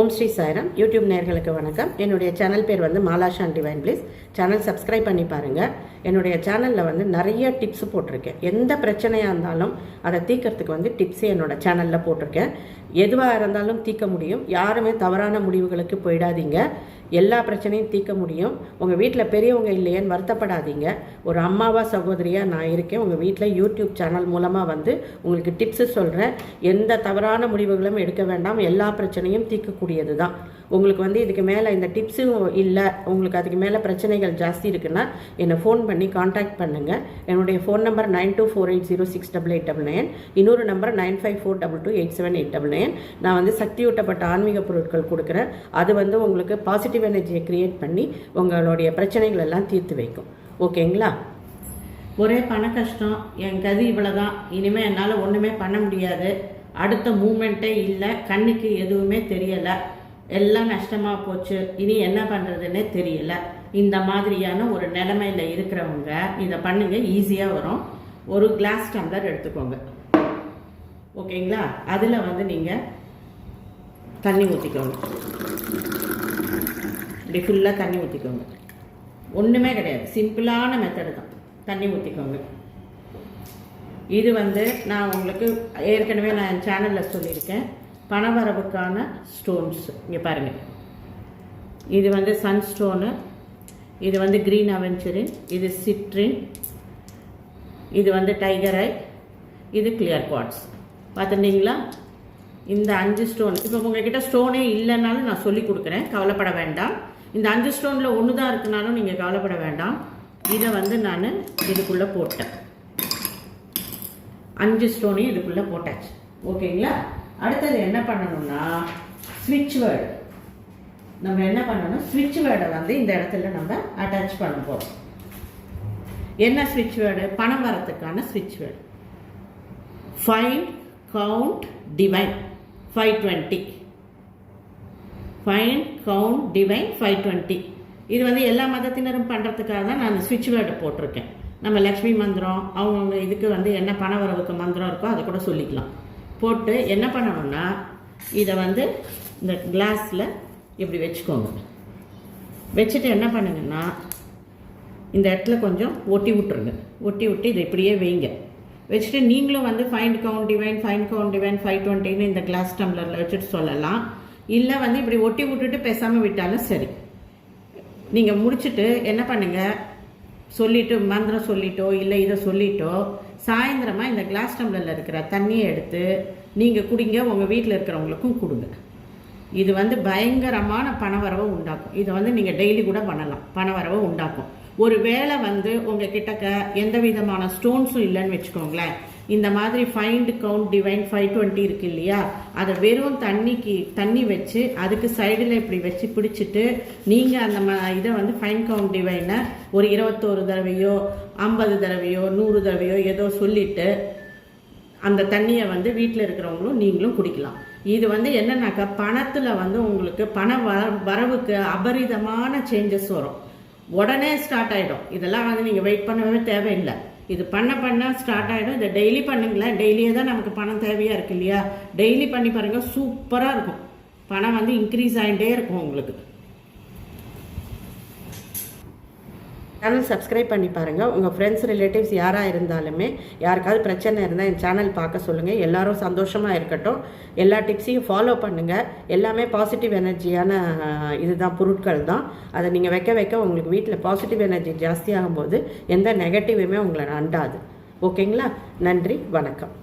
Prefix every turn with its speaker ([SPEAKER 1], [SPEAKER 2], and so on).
[SPEAKER 1] ஓம் Sri Sairam. YouTube நேர்களுக்கு வணக்கம். என்னுடைய சேனல் பேர் வந்து Malashan divine please. Channel subscribe பண்ணி பாருங்கள் என்னுடைய சேனலில் வந்து நிறைய டிப்ஸ் போட்டிருக்கேன். எந்த பிரச்சனையாக இருந்தாலும் அதை தீக்கிறதுக்கு வந்து டிப்ஸே என்னோட சேனலில் போட்டிருக்கேன். எதுவாக இருந்தாலும் தீர்க்க முடியும். யாருமே தவறான முடிவுகளுக்கு போயிடாதீங்க. எல்லா பிரச்சனையும் தீர்க்க முடியும். உங்கள் வீட்டில் பெரியவங்க இல்லையேன்னு வருத்தப்படாதீங்க. ஒரு அம்மாவா சகோதரியாக நான் இருக்கேன். உங்கள் வீட்டில் யூடியூப் சேனல் மூலமாக வந்து உங்களுக்கு டிப்ஸு சொல்கிறேன் எந்த தவறான முடிவுகளும் எடுக்க வேண்டாம். எல்லா பிரச்சனையும் தீர்க்கக்கூடியது தான். உங்களுக்கு வந்து இதுக்கு மேலே இந்த டிப்ஸும் இல்லை உங்களுக்கு அதுக்கு மேலே பிரச்சனைகள் ஜாஸ்தி இருக்குன்னா என்னை ஃபோன் பண்ணி காண்டாக்ட் பண்ணுங்கள் என்னுடைய phone number nine two four eight zero six double eight double nine இன்னொரு number nine five four double two eight seven eight double nine நான் வந்து சக்தியூட்டப்பட்ட ஆன்மீக பொருட்கள் கொடுக்குறேன். அது வந்து உங்களுக்கு பாசிட்டிவ் எனர்ஜியை க்ரியேட் பண்ணி உங்களுடைய பிரச்சனைகள் எல்லாம் தீர்த்து வைக்கும். ஓகேங்களா? ஒரே பண கஷ்டம். என் கதி இவ்வளோதான் இனிமேல் என்னால் ஒன்றுமே பண்ண முடியாது. அடுத்த மூமெண்ட்டே இல்லை. கண்ணுக்கு எதுவுமே தெரியலை. எல்லாம் நஷ்டமாக போச்சு. இனி என்ன பண்ணுறதுன்னே தெரியல. இந்த மாதிரியான ஒரு நிலமையில் இருக்கிறவங்க இதை பண்ணுங்க ஈஸியாக வரும். ஒரு கிளாஸ் டம்ளர் எடுத்துக்கோங்க. ஓகேங்களா? அதில் வந்து நீங்கள் தண்ணி ஊற்றிக்கோங்க இப்படி ஃபுல்லாக தண்ணி ஊற்றிக்கோங்க ஒன்றுமே கிடையாது. சிம்பிளான மெத்தடு தான். தண்ணி ஊற்றிக்கோங்க இது வந்து நான் உங்களுக்கு ஏற்கனவே நான் என் சேனலில் சொல்லியிருக்கேன். பணவரவுக்கான ஸ்டோன்ஸ் இங்கே பாருங்கள் இது வந்து சன் ஸ்டோனு இது வந்து க்ரீன் அவென்ச்சுரின் இது சிட்ரின் இது வந்து டைகர் ஐ இது கிளியர் குவாட்ஸ் பார்த்துட்டிங்களா இந்த அஞ்சு ஸ்டோன் இப்போ உங்ககிட்ட ஸ்டோனே இல்லைனாலும் நான் சொல்லி கொடுக்குறேன். கவலைப்பட வேண்டாம். இந்த அஞ்சு ஸ்டோனில் ஒன்று தான் இருக்குனாலும் நீங்கள் கவலைப்பட வேண்டாம். இதை வந்து நான் இதுக்குள்ளே போட்டேன். அஞ்சு ஸ்டோனையும் இதுக்குள்ளே போட்டாச்சு. ஓகேங்களா? அடுத்தது என்ன பண்ணணும்னா ஸ்விட்ச் வேர்டு நம்ம என்ன பண்ணணும்? ஸ்விட்ச் வேர்டை வந்து இந்த இடத்துல நம்ம அட்டாச் பண்ண போகிறோம் என்ன ஸ்விட்ச் வேர்டு பணம் வரத்துக்கான ஸ்விட்ச் word fine count divine five twenty fine count divine five twenty இது வந்து எல்லா மதத்தினரும் பண்ணுறதுக்காக தான் நான் ஸ்விட்ச் வேர்டு போட்டிருக்கேன். நம்ம லக்ஷ்மி மந்திரம் அவங்கவுங்க இதுக்கு வந்து என்ன பண வரவுக்கு மந்திரம் இருக்கோ அதை கூட சொல்லிக்கலாம். போட்டு என்ன பண்ணணும்னா இதை வந்து இந்த கிளாஸில் இப்படி வச்சுக்கோங்க. வச்சுட்டு என்ன பண்ணுங்கன்னா இந்த இடத்துல கொஞ்சம் ஒட்டி விட்டுருங்க. ஒட்டி விட்டு இதை இப்படியே வைங்க. வச்சுட்டு நீங்களும் வந்து fine count divine fine count divine five டுவெண்ட்டின்னு இந்த கிளாஸ் டம்ளரில் வச்சுட்டு சொல்லலாம். இல்லை வந்து இப்படி ஒட்டி விட்டுட்டு பேசாமல் விட்டாலும் சரி. நீங்கள் முடிச்சுட்டு என்ன பண்ணுங்கள் சொல்லிவிட்டு மந்திரம் சொல்லிட்டோ இல்லை இதை சொல்லிட்டோ சாயந்தரமாக இந்த கிளாஸ் டம்ளரில் இருக்கிற தண்ணியை எடுத்து நீங்கள் குடிங்க உங்கள் வீட்டில் இருக்கிறவங்களுக்கும் கொடுங்க. இது வந்து பயங்கரமான பணவரவை உண்டாக்கும். இதை வந்து நீங்கள் டெய்லி கூட பண்ணலாம். பணவரவை உண்டாக்கும். ஒரு வேளை வந்து உங்கள் கிட்டக்க எந்த விதமான ஸ்டோன்ஸும் இல்லைன்னு வச்சுக்கோங்களேன். இந்த மாதிரி find count divine five twenty இருக்கு இல்லையா? அதை வெறும் தண்ணிக்கு தண்ணி வச்சு அதுக்கு சைடில் இப்படி வச்சு பிடிச்சிட்டு நீங்கள் அந்த ம இதை வந்து ஃபைன் கவுண்ட் டிவைனை ஒரு இருபத்தோரு தடவையோ ஐம்பது தடவையோ நூறு தடவையோ ஏதோ சொல்லிட்டு அந்த தண்ணியை வந்து வீட்டில் இருக்கிறவங்களும் நீங்களும் குடிக்கலாம். இது வந்து என்னன்னாக்கா பணத்தில் வந்து உங்களுக்கு பண வர வரவுக்கு அபரிதமான சேஞ்சஸ் வரும். உடனே ஸ்டார்ட் ஆகிடும் இதெல்லாம் வந்து நீங்கள் வெயிட் பண்ணவே தேவையில்லை. இது பண்ண பண்ண ஸ்டார்ட் ஆகிடும் இதை டெய்லி பண்ணுங்களேன். டெய்லியே தான் நமக்கு பணம் தேவையாக இருக்கு இல்லையா? டெய்லி பண்ணி பாருங்கள் சூப்பராக இருக்கும். பணம் வந்து இன்க்ரீஸ் ஆகிட்டே இருக்கும் உங்களுக்கு. சேனல் சப்ஸ்கிரைப் பண்ணி பாருங்கள் உங்கள் ஃப்ரெண்ட்ஸ் ரிலேட்டிவ்ஸ் யாராக இருந்தாலுமே யாருக்காவது பிரச்சனை இருந்தால் என் சேனல் பார்க்க சொல்லுங்கள் எல்லாரும் சந்தோஷமாக இருக்கட்டும். எல்லா டிப்ஸையும் ஃபாலோ பண்ணுங்கள் எல்லாமே பாசிட்டிவ் எனர்ஜியான இதுதான் பொருட்கள் தான் அதை நீங்கள் வைக்க வைக்க உங்களுக்கு வீட்டில் பாசிட்டிவ் எனர்ஜி ஜாஸ்தியாகும் போது எந்த நெகட்டிவுமே உங்களை அண்டாது. ஓகேங்களா நன்றி வணக்கம்.